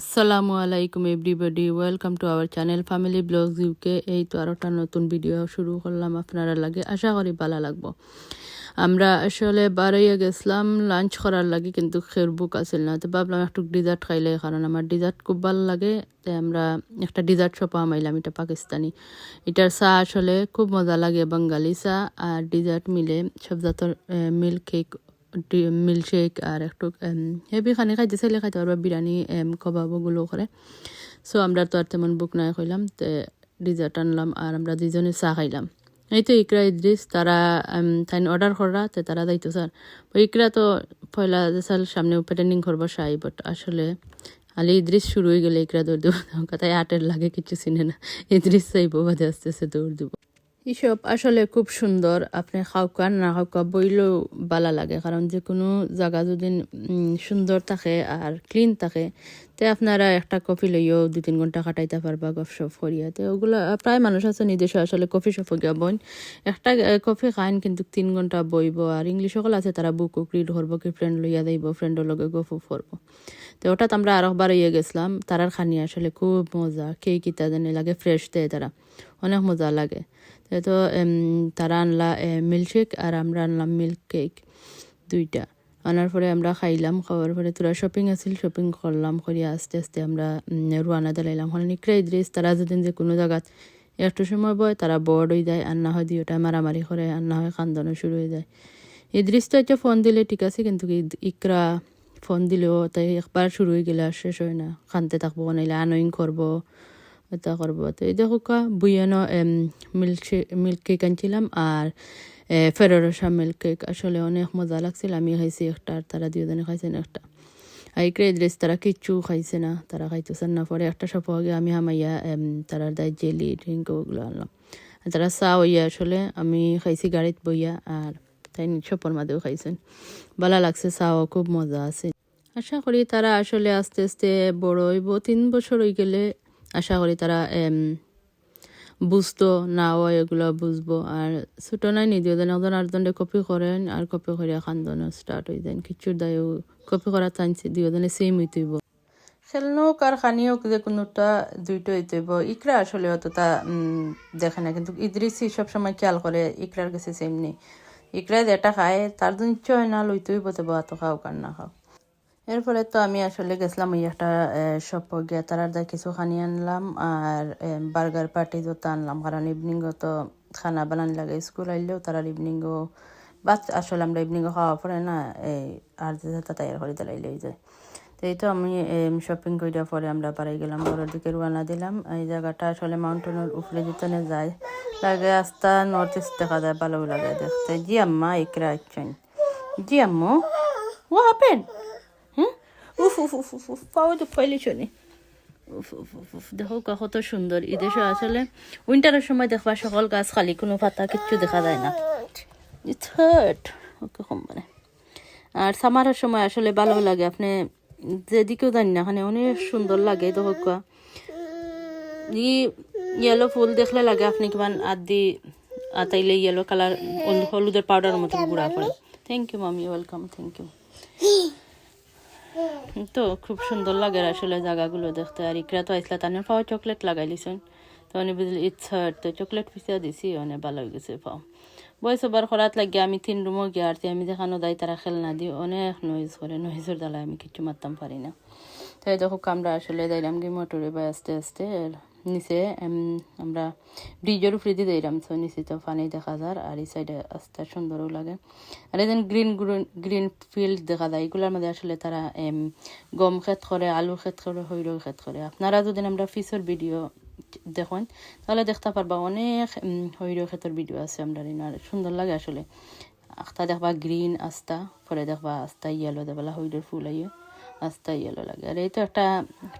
আসসালামু আলাইকুম everybody welcome to our channel family vlogs UK এই তো আরও একটা নতুন ভিডিও শুরু করলাম আপনারা লাগে। আশা করি ভালো লাগবো। আমরা আসলে বারোইয়া গেছিলাম লাঞ্চ করার লাগে, কিন্তু খের বুক আছিল না। তো ভাবলাম একটু ডিজার্ট খাইলে কারণ আমার ডিজার্ট খুব ভালো লাগে। তাই আমরা একটা ডিজার্ট শপ আমাইলাম, এটা পাকিস্তানি। এটার চা আসলে খুব মজা লাগে, বাঙালি চা। আর ডিজার্ট মিলে সব জাতর মিল্ক কেক মিল্কশেক আর একটু হেভি খানি খাইতে চাইলে খাইতে পারবা, বিরিয়ানি কবাবগুলো করে। সো আমরা তো আর তেমন বুক নাই খাইলাম তে ডিজার্ট আনলাম আর আমরা দুজনে চা খাইলাম। এই তো ইকরা ইদ্রিস, তারা তাই অর্ডার করা তে তারা যাইতো স্যার। ইকরা তো পয়লা সাল সামনে প্যাটেন্ডিং করব সাই বাট আসলে আলি ইদ্রিস শুরু হয়ে গেলে ইকরা দৌড় দেবো তাই আটের লাগে, কিছু চিনে না। ইদ্রিস চাইব বাদে আস্তে আস্তে দৌড় দেবো। এসব আসলে খুব সুন্দর। আপনি খাওকা না খাওকা বইলেও বালা লাগে, কারণ যে কোনো জায়গা যদি সুন্দর থাকে আর ক্লিন থাকে, তে আপনারা একটা কফি লইও দু তিন ঘণ্টা কাটাইতে পারবা গপসপ করিয়া। তো ওগুলো প্রায় মানুষ আছে নিজস্ব আসলে কফি শপ গিয়া বইন। একটা কফি খাইন কিন্তু তিন ঘণ্টা বইব আর ইংলিশ সকল আছে তারা বুক রিড করব, কি ফ্রেন্ড লইয়া যাইব ফ্রেন্ডের লগে গফু করব। তো ওটাত আমরা আরেকবার ইয়ে গেছিলাম, তারার খানি আসলে খুব মজা কে কিতা জানি লাগে ফ্রেশ দেয় তারা। অনেক মজা লাগে। তো তারা আনলা মিল্কশেক আর আমরা আনলাম মিল্ক কেক দুইটা। আনার পরে আমরা খাইলাম, খাওয়ার পরে তোরা শপিং আছিল শপিং করলাম করিয়া আস্তে আস্তে আমরা রুয়ানা দিলাইলাম। হলে নিকরা ইদ্রিস তারা যদি যে কোনো জায়গাত একটু সময় বয়, তারা বড় হয়ে যায়, আর না হয় দুইটা মারামারি করে, আর না হয় কান্দানো শুরু হয়ে যায়। ইদ্রিস তো একটা ফোন দিলে ঠিক আছে, কিন্তু ইকরা ফোন দিলেও তাই একবার শুরু হয়ে গেলে আর শেষ হয় না। খানতে থাকব, নাইলে আনয়িং করব। এটা করব এই দেখো কা বুয়ানো মিল্ক মিল্ক কেক আনছিলাম আর ফেরোরসা মিল্ক কেক আসলে অনেক মজা লাগছিল আমি খাইছি একটা আর তারা দুজনে খাইছেন একটা আর ড্রেস তারা কিচ্ছু খাইছে না তারা খাইতেছেন না পরে একটা সপ আগে আমি হামাইয়া তারা দায় জেলি ড্রিঙ্ক ওগুলো আনলাম তারা চা হইয়া আসলে আমি খাইছি গাড়িত বইয়া আর তাই সপর মাঝেও খাইছেন ভালো লাগছে চাও খুব মজা আছে আশা করি তারা আসলে আস্তে আস্তে বড় হইব তিন বছর হয়ে গেলে আশা করি তারা বুঝতো না হয় এগুলো বুঝব। আর ছোটো নাই নিদিও দেন ওজন আর দণ্ডে কপি করেন আর কপি করে খান্দন স্টার্ট হয়ে যায়। কিছুর দায়ও কপি করা টানছে দুজনে সেম হইতেইব খেলনোক আর খানিওক যে কোনোটা দুইটা হইতেইব ইকরা আসলে অতটা দেখে না, কিন্তু ইদ্রিসি সবসময় খেয়াল করে, ইকরার কাছে সেম নেই। ইকরা যেটা খায়, তার জন্য ইচ্ছা হয় না লইতেই বলতে এত খাও, কার না খাও। এরপরে তো আমি আসলে গেছিলাম ওই একটা শপ গিয়ে তারার দা কিছু খানি আনলাম আর বার্গার পার্টি যত আনলাম। কারণ ইভিনিংও তো খানা বানানি লাগে স্কুল আইলেও তারার ইভিনিংও বাস, আসলে আমরা ইভিনিংও খাওয়া পরে না, এই আর যে তাইয়ার করে দিলাইলেই যায়। তো এই তো আমি শপিং করিয়া পরে আমরা বাড়াই গেলাম বড়োর দিকে রোয়ানা দিলাম। এই জায়গাটা আসলে মাউন্টেনের উপরে যেতে যায়, লাগে রাস্তা নর্থ ইস্ট দেখা যায়, ভালো লাগে দেখতে। জি আম্মা, একরা জি আম্মু ও হ্যাপেন উফ উফ উফ উফ উফ পাও তো উফ উফ দেখো কত সুন্দর। এই দেশে আসলে উইন্টারের সময় দেখবা সকল গাছ খালি কোনো পাতা কিচ্ছু দেখা যায় না। থার্ড ওকে কম মানে আর সামারের সময় আসলে ভালো লাগে। আপনি যেদিকেও জানি না ওখানে অনেক সুন্দর লাগে দেখো ই ইয়েলো ফুল দেখলে লাগে আপনি কিমান আদি আতাইলে ইয়েলো কালার হলুদের পাউডারের মতো গুঁড়া করে। থ্যাংক ইউ মামি ওয়েলকাম থ্যাংক ইউ তো খুব সুন্দর লাগে আসলে জায়গাগুলো দেখতে। আর ইকরা তো আইসলা তানের পাওয়া চকলেট লাগাই লিছেন তো উনি বুঝলি, ইচ্ছা তো চকলেট পিছিয়ে দিছি অনেক ভালো গেছে পাও। বয়স বার খরাত লাগে আমি তিন রুমও গিয়ে আর আমি দেখানো দায় তারা খেলনা দিই অনেক নয়েজ করে নয়েজের দ্বারা আমি কিছু মারতাম পারি না। তাই দেখো আমরা আসলে যাইলাম গিয়ে মোটরে বা আস্তে আস্তে নিচে আমরা ব্রিজের উপরে দিয়ে দিলাম। তো নিচে তো পানি দেখা যায় আর এই সাইডে আস্তে সুন্দরও লাগে। আর এদিন গ্রিন গ্রিন ফিল্ড দেখা যায়, এগুলোর মধ্যে আসলে তারা গম ক্ষেত করে আলু ক্ষেত করে হৈরও ক্ষেত করে। আপনারা যদি আমরা ফিসের ভিডিও দেখেন, তাহলে দেখতে পারবা অনেক হৈরও ক্ষেতের ভিডিও আছে আমরা আর সুন্দর লাগে আসলে। আস্তা দেখবা গ্রিন আস্তা, পরে দেখবা আস্তা ইয়েলো দেবেলা হৈরোর ফুল আইয়ে। আস্তা ইয়েলো লাগে আর এই তো একটা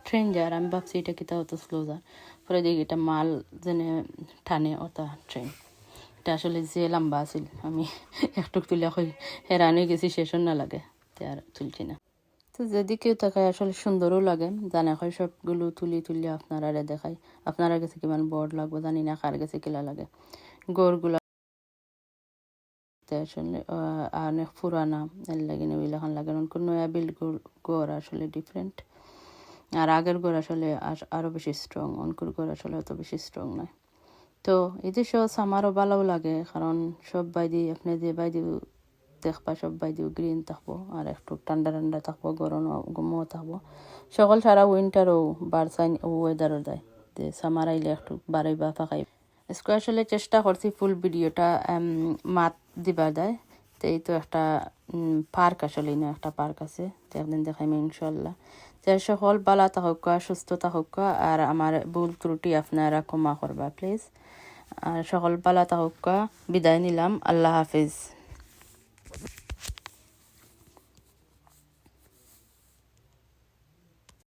ট্রেন যার আমি ভাবছি এটা কিতা হতো স্লো যার পরে দেখি এটা মাল যেনে টানে ওটা ট্রেন এটা আসলে যে লম্বা আছিল আমি একটু তুলে হেরান হয়ে গেছি শেষ না লাগে তে আর তুলছি না তো যেদিকেও তাকায় আসলে সুন্দরও লাগে জানে হয় সবগুলো তুলি তুলি আপনারা দেখাই আপনারা কাছে কিমান বড় লাগবে জানি না কার কাছে কিলা লাগে গড়গুলা আসলে অনেক পুরানা এর লাগে ওইলাখান লাগে। কোন নয়া বিল্ড গড় আসলে ডিফারেন্ট আর আগের ঘর আসলে আস- আরও বেশি স্ট্রং অনকুর ঘর আসলে অত বেশি স্ট্রং নয়। তো যে সব আমারও ভালোও লাগে, কারণ সব বাইদি, আপনি যে বাইদি দেখবা, সব বাইদিও গ্রিন থাকব, আর একটু ঠান্ডা ঠান্ডা থাকব, গরম গমও থাকব। সকল সারা উইন্টারও বারসাইন ওয়েদারও দেয়, যে সামার আইলে একটু বাড়াইবা ফাঁকাই আজকে আসলে চেষ্টা করছি ফুল ভিডিওটা মাত দিবার দেয়। তো এই তো একটা পার্ক আসলে না, একটা পার্ক আছে। তো একদিন দেখাইমি ইনশাল্লাহ যে সকল বালা থাকুক সুস্থ থাকুক আর আমার ভুল ত্রুটি আপনারা ক্ষমা করবা প্লিজ আর সকল বালা থাকুক বিদায় নিলাম। আল্লাহ হাফিজ।